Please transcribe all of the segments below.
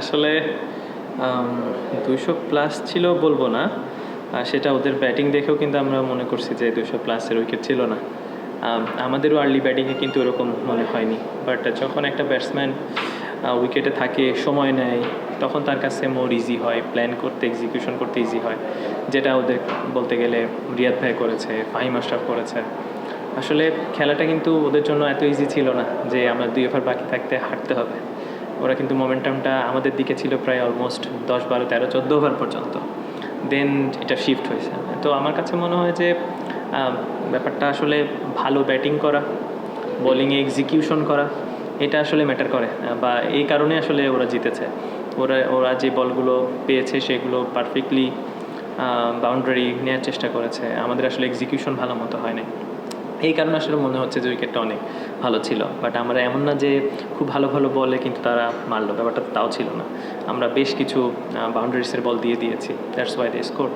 আসলে দুশো প্লাস ছিল বলব না। সেটা ওদের ব্যাটিং দেখেও কিন্তু আমরা মনে করছি যে দুশো প্লাসের উইকেট ছিল না। আমাদেরও আর্লি ব্যাটিংয়ে কিন্তু এরকম মনে হয়নি। বাট যখন একটা ব্যাটসম্যান উইকেটে থাকে, সময় নেয়, তখন তার কাছে মোর ইজি হয় প্ল্যান করতে এক্সিকিউশন করতে ইজি হয়। যেটা ওদের বলতে গেলে রিয়াদ ভাই করেছে, ফাহিম আশরাফ করেছে। আসলে খেলাটা কিন্তু ওদের জন্য এত ইজি ছিল না যে আমরা দুই ওভার বাকি থাকতে হাঁটতে হবে। ওরা কিন্তু মোমেন্টামটা আমাদের দিকে ছিল প্রায় অলমোস্ট দশ বারো, তেরো, চোদ্দ ওভার পর্যন্ত। দেন এটা শিফট হয়েছে। তো আমার কাছে মনে হয় যে ব্যাপারটা আসলে ভালো ব্যাটিং করা বোলিংয়ে এক্সিকিউশন করা, এটা আসলে ম্যাটার করে। বা এই কারণে আসলে ওরা জিতেছে। ওরা ওরা যে বলগুলো পেয়েছে সেগুলো পারফেক্টলি বাউন্ডারি নেওয়ার চেষ্টা করেছে। আমাদের আসলে এক্সিকিউশন ভালো মতো হয়নি। এই কারণে আসলে মনে হচ্ছে যে উইকেটটা অনেক ভালো ছিল। বাট আমরা এমন না যে খুব ভালো ভালো বলে কিন্তু তারা মারলো ব্যাপারটা তাও ছিল না। আমরা বেশ কিছু বাউন্ডারিসের বল দিয়ে দিয়েছি। দ্যাটস ওয়াই দে স্কোর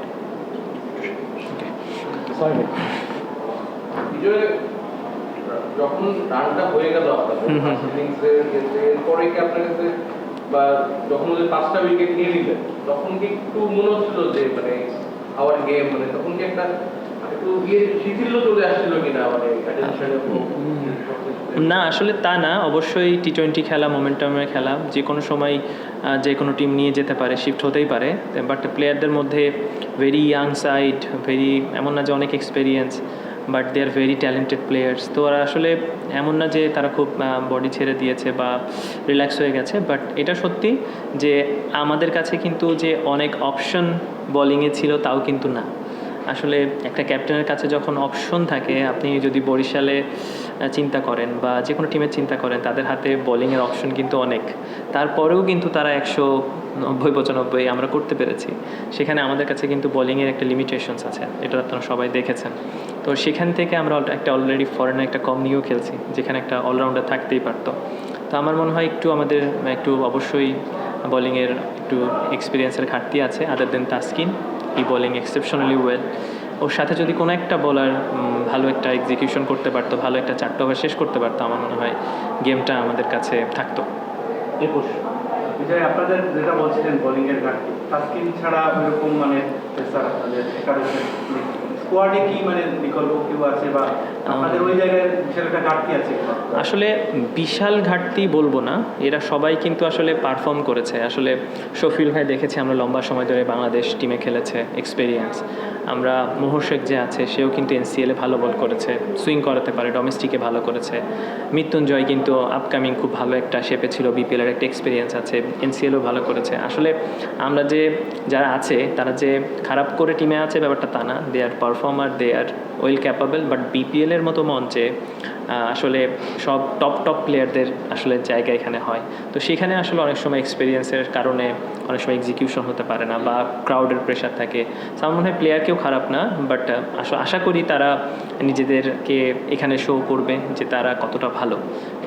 যখন রানটা হয়ে গেল আপনাদের হুম হুম ফার্স্ট ইনিংসের ক্ষেত্রে এরপরে কি আপনার কাছে বা যখন ওদের পাঁচটা উইকেট নিয়ে নিলেন তখন কি একটু মনে হচ্ছিল যে মানে আওয়ার গেম মানে তখন কি একটা একটু ইয়ে শিথিল্য চলে আসছিল কিনা মানে না, আসলে তা না। অবশ্যই টি টোয়েন্টি খেলা মোমেন্টামের খেলা, যে কোনো সময় যে কোনো টিম নিয়ে যেতে পারে শিফট হতেই পারে। বাট প্লেয়ারদের মধ্যে ভেরি ইয়াং সাইড ভেরি এমন না যে অনেক experience but they are very talented players তো ওরা আসলে এমন না যে তারা খুব বডি ছেড়ে দিয়েছে বা রিল্যাক্স হয়ে গেছে বাট এটা সত্যি যে আমাদের কাছে কিন্তু যে অনেক অপশন বোলিংয়ে ছিল তাও কিন্তু না। আসলে একটা ক্যাপ্টেনের কাছে যখন অপশন থাকে, আপনি যদি বরিশালে চিন্তা করেন বা যে কোনো টিমের চিন্তা করেন, তাদের হাতে বোলিংয়ের অপশন কিন্তু অনেক। তারপরেও কিন্তু তারা একশো নব্বই, পঁচানব্বই আমরা করতে পেরেছি। সেখানে আমাদের কাছে কিন্তু বোলিংয়ের একটা লিমিটেশনস আছে, এটা আপনারা সবাই দেখেছেন। তো সেখান থেকে আমরা একটা অলরেডি ফরেনে একটা কম নিয়েও খেলছি, যেখানে একটা অলরাউন্ডার থাকতেই পারতো। তো আমার মনে হয় একটু আমাদের, একটু অবশ্যই বোলিংয়ের একটু এক্সপিরিয়েন্সের ঘাটতি আছে আদার দেন তাস্কিন ই বোলিং এক্সেপশনালি ওয়েল ওর সাথে যদি কোনো একটা বলার ভালো একটা এক্সিকিউশন করতে পারতো, ভালো একটা চারটা ওভার শেষ করতে পারতো, আমার মনে হয় গেমটা আমাদের কাছে থাকতো। একুশ বিজয়, আপনাদের যেটা বলছিলেন বোলিং এর ঘাটতি, তাসকিন ছাড়া এরকম মানে স্কোয়াডে কি মানে বিকল্প কেউ আছে বা আসলে বিশাল ঘাটতি বলব না। এরা সবাই কিন্তু আসলে পারফর্ম করেছে। আসলে শফিল ভাই দেখেছি, আমরা লম্বা সময় ধরে বাংলাদেশ টিমে খেলেছে এক্সপেরিয়েন্স আমরা মোহশেক যে আছে, সেও কিন্তু এনসিএলে ভালো বল করেছে সুইং করাতে পারে ডোমেস্টিকে ভালো করেছে। মৃত্যুঞ্জয় কিন্তু আপকামিং খুব ভালো একটা শেপে ছিল বিপিএলের একটা এক্সপিরিয়েন্স আছে এনসিএলও ভালো করেছে। আসলে আমরা যে, যারা আছে, তারা যে খারাপ করে টিমে আছে, ব্যাপারটা তা না। They are performer they are well capable but বিপিএলের মতো মঞ্চে আসলে সব টপ টপ প্লেয়ারদের আসলে জায়গা এখানে হয়। তো সেখানে আসলে অনেক সময় এক্সপিরিয়েন্সের কারণে অনেক সময় এক্সিকিউশন হতে পারে না বা ক্রাউডের প্রেশার থাকে। আমার মনে হয় প্লেয়ার কেউ খারাপ না বাট আশা করি তারা নিজেদেরকে এখানে শো করবে যে তারা কতটা ভালো।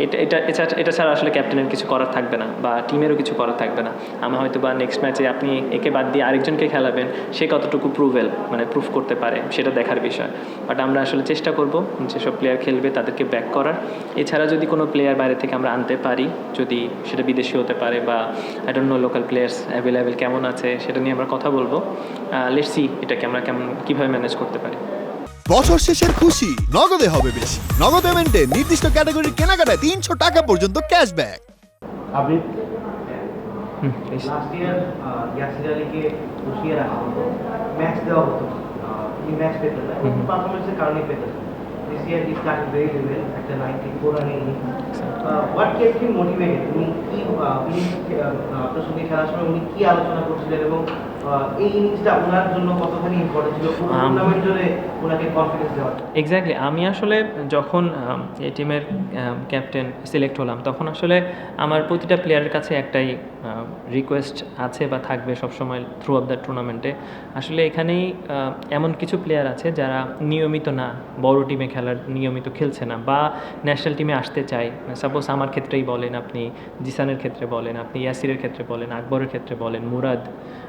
এটা এটা এছাড়া এটা ছাড়া আসলে ক্যাপ্টেনের কিছু করার থাকবে না বা টিমেরও কিছু করার থাকবে না। আমার হয়তো বা নেক্সট ম্যাচে আপনি একে বাদ দিয়ে আরেকজনকে খেলাবেন, সে কতটুকু প্রুভেল মানে প্রুফ করতে পারে, সেটা দেখার বিষয়। বাট আমরা আসলে চেষ্টা করব যেসব প্লেয়ার খেলবে তাদেরকে ব্যাক করার। এছাড়া যদি কোনো প্লেয়ার বাইরে থেকে আমরা আনতে পারি যদি সেটা বিদেশি হতে পারে বা I don't know local players available কেমন আছে সেটা নিয়ে আমরা কথা বলব। লেটস সি এটাকে আমরা কেমন কীভাবে ম্যানেজ করতে পারি। বছর শেষের খুশি নগদে হবে বেশি। নগদ পেমেন্টে নির্দিষ্ট ক্যাটাগরির কেনাকাটায় তিনশো টাকা পর্যন্ত cashback Abid? Last year Yasir আলীকে বসিয়ে রাখা হতো ম্যাচ দেওয়া হতো। Match hmm. পারফরমেন্সের কারণে পেতেন this year he started very well একটা নাইনটি ফোর রানের innings what kept him motivated উনি কি উনি আপনার সঙ্গে খেলার সময় উনি কি আলোচনা করছিলেন এবং এই ইনিংসটা ওনার জন্য কতখানি ইম্পর্টেন্ট ছিল? টুর্নামেন্ট জুড়ে ওনাকে কনফিডেন্স দেওয়া। এক্স্যাক্টলি আমি আসলে যখন এই টিমের ক্যাপ্টেন সিলেক্ট হলাম তখন আসলে আমার প্রতিটা প্লেয়ারের কাছে একটাই রিকোয়েস্ট আছে বা থাকবে সবসময় থ্রু অফ দ্য টুর্নামেন্টে আসলে এখানেই এমন কিছু প্লেয়ার আছে যারা নিয়মিত না বড় টিমে খেলার নিয়মিত খেলছে না বা ন্যাশনাল টিমে আসতে চায়। সাপোজ আমার ক্ষেত্রেই বলেন আপনি জিসানের ক্ষেত্রে বলেন আপনি ইয়াসিরের ক্ষেত্রে বলেন আকবরের ক্ষেত্রে বলেন মুরাদ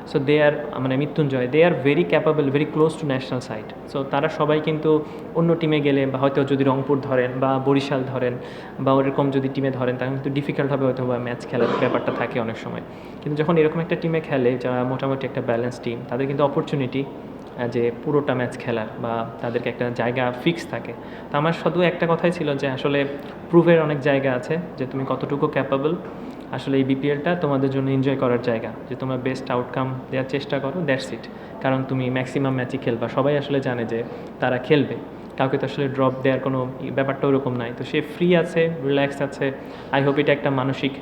সো দে আর মানে Mrittunjoy they are very capable very close to national side so তারা সবাই কিন্তু অন্য টিমে গেলে বা হয়তো যদি রংপুর ধরেন বা বরিশাল ধরেন বা ওরকম যদি টিমে ধরেন, তাহলে কিন্তু ডিফিকাল্ট হবে হয়তো বা ম্যাচ খেলার ব্যাপারটা থাকে অনেক সময়। কিন্তু যখন এরকম একটা টিমে খেলে, যারা মোটামুটি একটা ব্যালেন্স টিম তাদের কিন্তু অপরচুনিটি যে পুরোটা ম্যাচ খেলার বা তাদেরকে একটা জায়গা ফিক্স থাকে। তো আমার শুধু একটা কথাই ছিল যে আসলে প্রুভের অনেক জায়গা আছে, যে তুমি কতটুকু ক্যাপাবল আসলে এই বিপিএলটা তোমাদের জন্য এনজয় করার জায়গা, যে তোমরা বেস্ট আউটকাম দেওয়ার চেষ্টা করো দ্যাটস ইট কারণ তুমি ম্যাক্সিমাম ম্যাচই খেলবা। সবাই আসলে জানে যে তারা খেলবে। কাউকে তো আসলে ড্রপ দেওয়ার কোনো ব্যাপারটা ওরকম নাই। তো সে ফ্রি আছে রিল্যাক্স আছে। আই হোপ এটা একটা মানসিক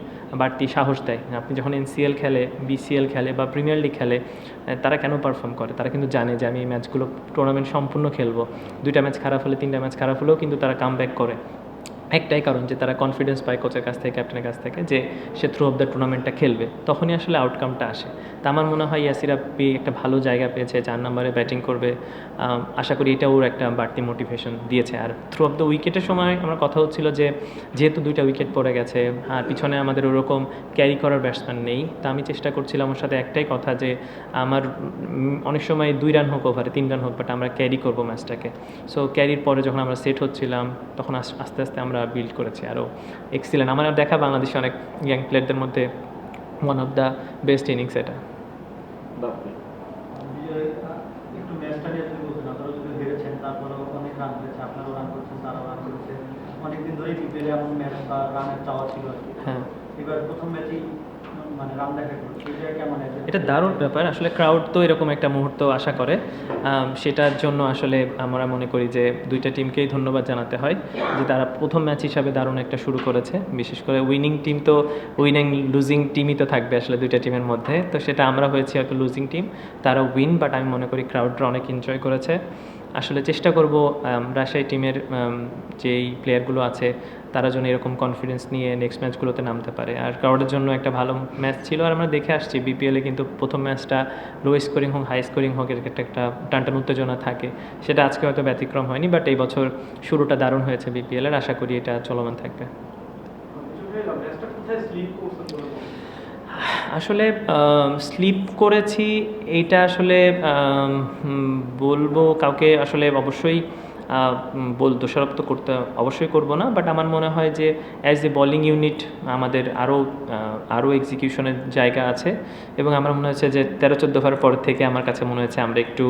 বাড়তি সাহস দেয়। আপনি যখন এনসিএল খেলে বিসিএল খেলে বা প্রিমিয়ার লিগ খেলে তারা কেন পারফর্ম করে? তারা কিন্তু জানে যে আমি এই ম্যাচগুলো টুর্নামেন্ট সম্পূর্ণ খেলব। দুইটা ম্যাচ খারাপ হলে তিনটা ম্যাচ খারাপ হলেও কিন্তু তারা কাম করে। একটাই কারণ যে তারা কনফিডেন্স পায় কোচের কাছ থেকে ক্যাপ্টেনের কাছ থেকে যে সে থ্রু অফ দ্য টুর্নামেন্টটা খেলবে। তখনই আসলে আউটকামটা আসে। তা আমার মনে হয় ইয়াসির আপ্পি একটা ভালো জায়গা পেয়েছে চার নম্বরে ব্যাটিং করবে। আশা করি এটা ওর একটা বাড়তি মোটিভেশন দিয়েছে। আর থ্রু অফ দ্য উইকেটের সময় আমার কথা হচ্ছিল যে, যেহেতু দুইটা উইকেট পড়ে গেছে, আর পিছনে আমাদের ওরকম ক্যারি করার ব্যাটসম্যান নেই, তা আমি চেষ্টা করছিলাম ওর সাথে একটাই কথা যে, আমার অনেক সময় দুই রান হোক ওভারে তিন রান হোক বাট আমরা ক্যারি করব ম্যাচটাকে সো ক্যারির পরে যখন আমরা সেট হচ্ছিলাম, তখন আস্তে আস্তে আমরা বিল্ড করেছে। আরও এক্সিলেন্ট আমার দেখা বাংলাদেশে অনেক ইয়াং প্লেয়ারদের মধ্যে one of the best innings এটা। অনেকদিন ধরেই বিপিএলে এমন ম্যাচ বা রানের চাওয়া ছিল আর কি হ্যাঁ। এবার প্রথম ম্যাচেই মানে এটা দারুণ ব্যাপার। আসলে ক্রাউড তো এরকম একটা মুহূর্ত আশা করে। সেটার জন্য আসলে আমরা মনে করি যে দুইটা টিমকেই ধন্যবাদ জানাতে হয় যে তারা প্রথম ম্যাচ হিসাবে দারুণ একটা শুরু করেছে। বিশেষ করে উইনিং টিম তো উইনিং লুজিং টিমই তো থাকবে আসলে দুইটা টিমের মধ্যে। তো সেটা আমরা হয়েছি হয়তো লুজিং টিম তারা উইন বাট আমি মনে করি ক্রাউডরা অনেক এনজয় করেছে। আসলে চেষ্টা করব রাজশাহী টিমের যেই প্লেয়ারগুলো আছে, তারা যেন এরকম কনফিডেন্স নিয়ে নেক্সট ম্যাচগুলোতে নামতে পারে। আর ক্রাউডের জন্য একটা ভালো ম্যাচ ছিল আর আমরা দেখে আসছি বিপিএলে কিন্তু প্রথম ম্যাচটা লো স্কোরিং হোক হাই স্কোরিং হোক, এর একটা একটা টানটান উত্তেজনা থাকে। সেটা আজকে হয়তো ব্যতিক্রম হয়নি বাট এই বছর শুরুটা দারুণ হয়েছে বিপিএলের আশা করি এটা চলমান থাকবে ম্যাচটা কোথায় স্লিপ করছেন বলে মনে হয়? আসলে স্লিপ করেছি, এইটা আসলে বলব কাউকে আসলে অবশ্যই বল, দোষারোপ তো করতে অবশ্যই করব না বাট আমার মনে হয় যে অ্যাজ এ বলিং ইউনিট আমাদের আরও আরও এক্সিকিউশনের জায়গা আছে, এবং আমার মনে হচ্ছে যে, তেরো, চোদ্দ ওভার পর থেকে আমার কাছে মনে হচ্ছে আমরা একটু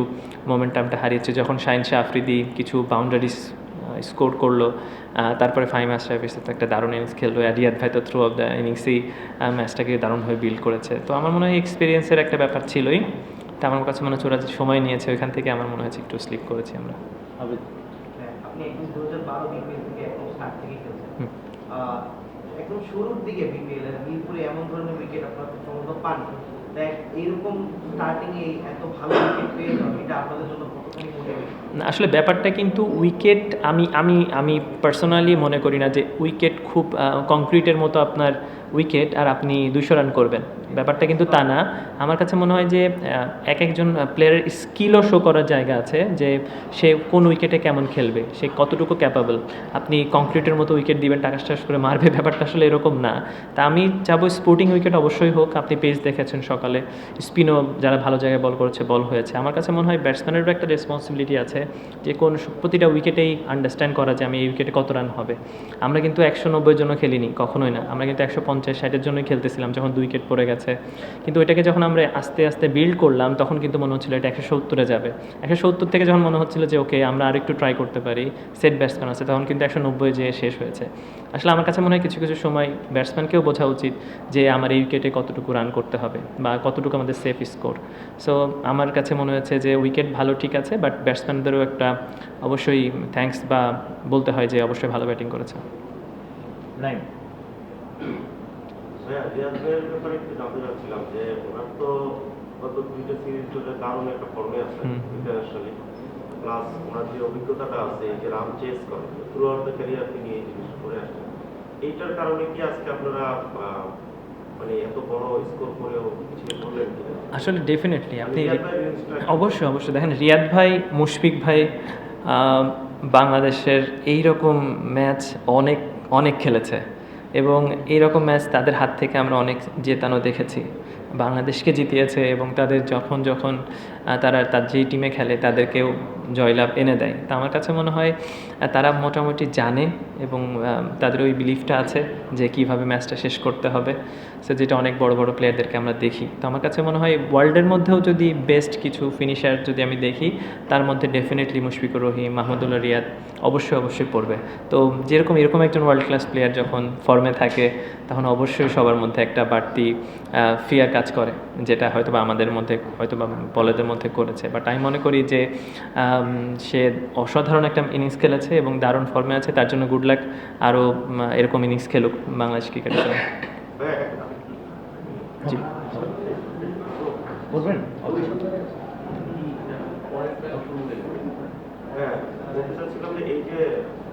মোমেন্টামটা হারিয়েছি, যখন শাহিন শাহ আফ্রিদি কিছু বাউন্ডারিস স্কোর করল। তারপরে ফাইম আশরাফ এসে তো একটা দারুণ ইনিংস খেললো। রিয়াদ ভাই তো থ্রু অফ দ্য ইনিংসেই ম্যাচটাকে দারুণভাবে বিল্ড করেছে। তো আমার মনে হয় এক্সপিরিয়েন্সের একটা ব্যাপার ছিলই। তা আমার কাছে মনে হচ্ছে ওরা যে সময় নিয়েছে। ওইখান থেকে আমার মনে হচ্ছে একটু স্লিপ করেছি আমরা। হ্যাঁ, একদম শুরুর দিকে বিপিএল এর মিরপুরে এমন ধরনের উইকেট আপনারা সম্ভবত পান আসলে ব্যাপারটা কিন্তু উইকেট আমি আমি আমি পার্সোনালি মনে করি না যে উইকেট খুব কংক্রিটের মতো আপনার উইকেট আর আপনি দুশো রান করবেন। ব্যাপারটা কিন্তু তা না। আমার কাছে মনে হয় যে এক একজন প্লেয়ারের স্কিলও শো করার জায়গা আছে যে, সে কোন উইকেটে কেমন খেলবে, সে কতটুকু ক্যাপাবল আপনি কংক্রিটের মতো উইকেট দিবেন টাকাস টাকাস করে মারবে, ব্যাপারটা আসলে এরকম না। তা আমি চাবো স্পোর্টিং উইকেট অবশ্যই হোক, আপনি পেজ দেখেছেন সকালে। স্পিনও যারা ভালো জায়গায় বল করেছে বল হয়েছে। আমার কাছে মনে হয় ব্যাটসম্যানেরও একটা রেসপন্সিবিলিটি আছে যে, কোন প্রতিটা উইকেটেই আন্ডারস্ট্যান্ড করা যে, আমি এই উইকেটে কত রান হবে। আমরা কিন্তু একশো নব্বই জন্য খেলিনি, কখনোই না। আমরা কিন্তু একশো পঞ্চাশ, ষাটের জন্যই খেলতেছিলাম, যখন দুই উইকেট পড়ে গেছে। কিন্তু এটাকে যখন আমরা আস্তে আস্তে বিল্ড করলাম, তখন কিন্তু মনে হচ্ছিল এটা একশো সত্তরে যাবে। একশো সত্তর থেকে যখন মনে হচ্ছিল যে ওকে আমরা আরেকটু ট্রাই করতে পারি সেট ব্যাটসম্যান আছে, তখন কিন্তু একশো নব্বই যেয়ে শেষ হয়েছে। আসলে আমার কাছে মনে হয় কিছু কিছু সময় ব্যাটসম্যানকেও বোঝা উচিত যে, আমার এই উইকেটে কতটুকু রান করতে হবে বা কতটুকু আমাদের সেফ স্কোর সো আমার কাছে মনে হয়েছে যে উইকেট ভালো ঠিক আছে বাট ব্যাটসম্যানদেরও একটা অবশ্যই থ্যাঙ্কস বা বলতে হয় যে, অবশ্যই ভালো ব্যাটিং করেছে। নাইন হ্যাঁ রিয়াজ ভাইয়ের ব্যাপারে একটু জানতে চাচ্ছিলাম যে ওনার তো গত দুইটা সিরিজ ধরে দারুণ একটা ফর্মে আছে ইন্টারন্যাশনালি প্লাস ওনার যে অভিজ্ঞতাটা আছে যে রান চেস করে থ্রু আউট দ্য ক্যারিয়ার তিনি এই জিনিস করে আসছেন এইটার কারণে কি আজকে আপনারা আহ, মানে এত বড় স্কোর করেও পিছিয়ে পড়লেন আসলে ডেফিনেটলি আপনি ভাইয়ের innings-টা- অবশ্যই অবশ্যই। দেখেন রিয়াদ ভাই মুশফিক ভাই আহ, বাংলাদেশের এই রকম ম্যাচ অনেক অনেক খেলেছে। এবং এইরকম ম্যাচ তাদের হাত থেকে আমরা অনেক জেতানো দেখেছি। বাংলাদেশকে জিতিয়েছে এবং তাদের যখন যখন তারা, তার যেই টিমে খেলে, তাদেরকেও জয়লাভ এনে দেয়। তা আমার কাছে মনে হয় তারা মোটামুটি জানে এবং তাদের ওই বিলিফটা আছে যে কীভাবে ম্যাচটা শেষ করতে হবে। সে যেটা অনেক বড় বড় প্লেয়ারদেরকে আমরা দেখি। তো আমার কাছে মনে হয় ওয়ার্ল্ডের মধ্যেও যদি বেস্ট কিছু ফিনিশার যদি আমি দেখি, তার মধ্যে ডেফিনেটলি মুশফিকুর রহিম, মাহমুদুল্লাহ রিয়াদ অবশ্যই অবশ্যই পড়বে। তো যেরকম, এরকম একজন ওয়ার্ল্ড ক্লাস প্লেয়ার যখন ফর্মে থাকে, তখন অবশ্যই সবার মধ্যে একটা বাড়তি ফিয়ার কাজ করে, যেটা হয়তো বা আমাদের মধ্যে হয়তো বা বলেদের মধ্যে করেছে। বাট আমি মনে করি যে সে অসাধারণ একটা ইনিংস খেলেছে এবং দারুণ ফর্মে আছে। তার জন্য গুড লাক আরও এরকম ইনিংস খেলুক বাংলাদেশ ক্রিকেটের জন্য। জি। হ্যাঁ এই যে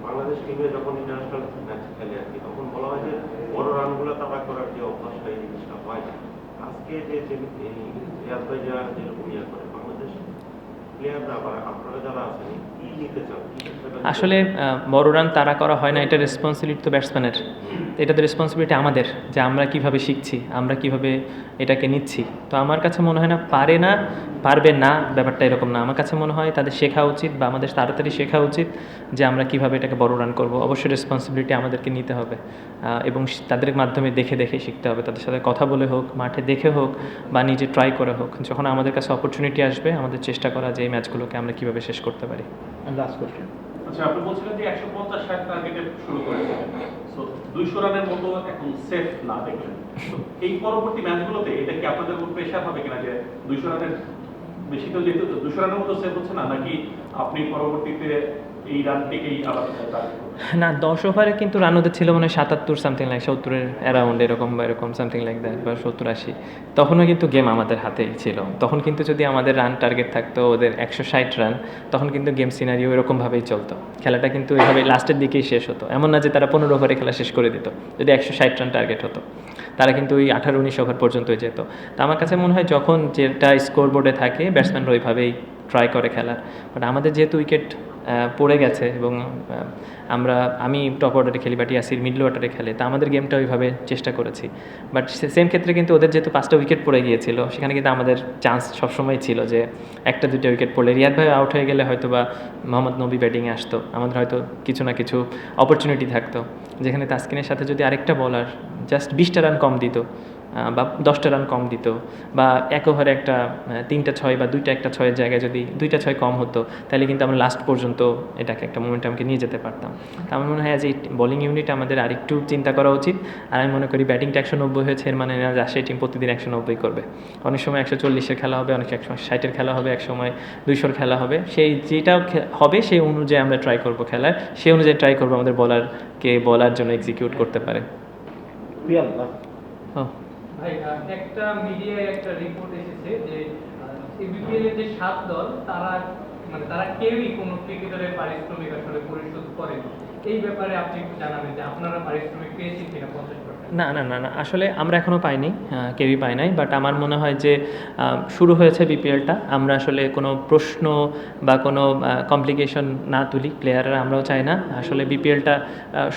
বাংলাদেশ টিমে যখন ইন্টারন্যাশনাল ম্যাচ খেলে আর কি তখন বলা হয় যে বড় রানগুলো তারা করার যে অভ্যাসটা এই জিনিসটা হয়। আজকে যে যে ভাই যারা যেরকম ইয়ে করে বাংলাদেশ আসলে বড় রান তারা করা হয় না এটা রেসপন্সিবিলিটি তো ব্যাটসম্যানের এটা তো রেসপন্সিবিলিটি আমাদের যে আমরা কীভাবে শিখছি আমরা কীভাবে এটাকে নিচ্ছি। তো আমার কাছে মনে হয় না পারে না পারবে না ব্যাপারটা এরকম না। আমার কাছে মনে হয় তাদের শেখা উচিত বা আমাদের তাড়াতাড়ি শেখা উচিত যে আমরা কীভাবে এটাকে বড় রান করব। অবশ্যই রেসপন্সিবিলিটি আমাদেরকে নিতে হবে এবং তাদের মাধ্যমে দেখে দেখে শিখতে হবে। তাদের সাথে কথা বলে হোক মাঠে দেখে হোক বা নিজে ট্রাই করে হোক যখন আমাদের কাছে অপরচুনিটি আসবে আমাদের চেষ্টা করা যে এই ম্যাচগুলোকে আমরা কীভাবে শেষ করতে পারি। লাস্ট কোশ্চেন আচ্ছা আপনি বলছিলেন যে একশো পঞ্চাশ ষাট টার্গেটে শুরু করেছিলেন। তো দুইশো রানের মতো এখন সেফ না দেখলেন। এই পরবর্তী ম্যাচগুলোতে এটা কি আপনাদের উপর প্রেশার হবে কিনা যে দুইশো রানের বেশি তো যেহেতু দুশো রানের মতো সেফ হচ্ছে না? নাকি আপনি পরবর্তীতে না, দশ ওভারে কিন্তু রান ওদের ছিল মনে সাতাত্তর সামথিং লাইক সত্তরের অ্যারাউন্ড এরকম বা এরকম সামথিং লাইক দ্যাট বা সত্তর, আশি। তখনও কিন্তু গেম আমাদের হাতেই ছিল। তখন কিন্তু যদি আমাদের রান টার্গেট থাকতো, ওদের একশো ষাট রান তখন কিন্তু গেম সিনারিও এরকমভাবেই চলতো। খেলাটা কিন্তু এভাবে লাস্টের দিকেই শেষ হতো। এমন না যে তারা পনেরো ওভারে খেলা শেষ করে দিত, যদি একশো ষাট রান টার্গেট হতো। তারা কিন্তু ওই আঠারো, উনিশ ওভার পর্যন্তই যেত। তা আমার কাছে মনে হয় যখন যেটা স্কোর বোর্ডে থাকে ব্যাটসম্যানরা ওইভাবেই ট্রাই করে খেলার। বাট আমাদের যেহেতু উইকেট পড়ে গেছে এবং আমরা, আমি টপ অর্ডারে খেলি বাট ইয়াসির মিডল অর্ডারে খেলে, তা আমাদের গেমটা ওইভাবে চেষ্টা করেছি। বাট সেম ক্ষেত্রে কিন্তু ওদের যেহেতু পাঁচটা উইকেট পড়ে গিয়েছিল, সেখানে কিন্তু আমাদের চান্স সবসময় ছিল যে একটা দুটো উইকেট পড়লে। রিয়াদ ভাই আউট হয়ে গেলে হয়তো বা মোহাম্মদ নবী ব্যাটিংয়ে আসতো। আমাদের হয়তো কিছু না কিছু অপরচুনিটি থাকতো। যেখানে তাসকিনের সাথে যদি আরেকটা বলার জাস্ট বিশটা রান কম দিত বা দশটা রান কম দিত বা এক ওভারে একটা তিনটা ছয় বা দুইটা একটা ছয়ের জায়গায় যদি দুইটা ছয় কম হতো তাহলে কিন্তু আমরা লাস্ট পর্যন্ত এটাকে একটা মোমেন্টামকে নিয়ে যেতে পারতাম। তা আমার মনে হয় যে বোলিং ইউনিট আমাদের আরেকটু চিন্তা করা উচিত। আর আমি মনে করি ব্যাটিংটা একশো নব্বই হয়েছে এর মানে না রাজশাহী টিম প্রতিদিন একশো নব্বই করবে। অনেক সময় একশো চল্লিশের খেলা হবে অনেক একশো ষাটের খেলা হবে এক সময় দুইশোর খেলা হবে। সেই যেটা খে- হবে সেই অনুযায়ী আমরা ট্রাই করব খেলার সেই অনুযায়ী ট্রাই করব আমাদের বলারকে বলার জন্য এক্সিকিউট করতে পারে। ও। ভাই একটা মিডিয়ায় একটা রিপোর্ট এসেছে যে এবিপিএল এর যে সাত দল, তারা মানে তারা কেউই কোনো ক্রিকেটারের পারিশ্রমিক আসলে পরিশোধ করেন। এই ব্যাপারে আপনি একটু জানাবেন যে আপনারা পারিশ্রমিক পেয়েছেন কিনা, পঞ্চাশ না না না না, আসলে আমরা এখনও পাইনি কেউই পাই নাই বাট আমার মনে হয় যে শুরু হয়েছে বিপিএলটা, আমরা আসলে কোনো প্রশ্ন বা কোনো কমপ্লিকেশন না তুলি প্লেয়াররা আমরাও চাই না, আসলে বিপিএলটা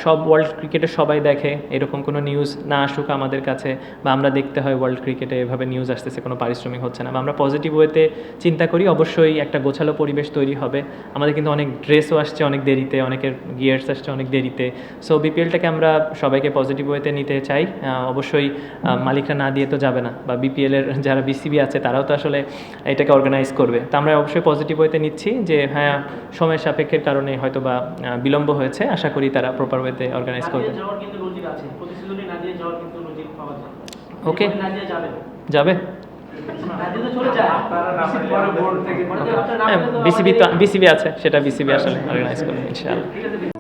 সব ওয়ার্ল্ড ক্রিকেটে সবাই দেখে, এরকম কোনো নিউজ না আসুক আমাদের কাছে, বা আমরা দেখতে হয় ওয়ার্ল্ড ক্রিকেটে এভাবে নিউজ আসতেছে, কোনো পারিশ্রমিক হচ্ছে না, বা আমরা পজিটিভ ওয়েতে চিন্তা করি, অবশ্যই একটা গোছালো পরিবেশ তৈরি হবে, আমাদের কিন্তু অনেক ড্রেসও আসছে অনেক দেরিতে, অনেকের গিয়ার্স আসছে অনেক দেরিতে সো বিপিএলটাকে আমরা সবাইকে পজিটিভ ওয়েতে নিতে চাই। অবশ্যই মালিকরা না দিয়ে তো যাবে না। বা বিপিএলের যারা বিসিবি আছে তারাও তো আসলে এটাকে অর্গানাইজ করবে। তো আমরা অবশ্যই পজিটিভ ওয়েতে নিচ্ছি যে হ্যাঁ সময় সাপেক্ষের কারণে হয়তো বা বিলম্ব হয়েছে। আশা করি তারা প্রপার ওয়েতে অর্গানাইজ করবে। যাওয়ার কিন্তু নজির আছে। প্রতি সিজনে না দিয়ে যাওয়ার কিন্তু নজির পাওয়া যায়। ওকে না দিয়ে যাবেন যাবে? হ্যাঁ বিসিবি তো বিসিবি আছে সেটা বিসিবি আসলে অর্গানাইজ করবে ইনশাআল্লাহ।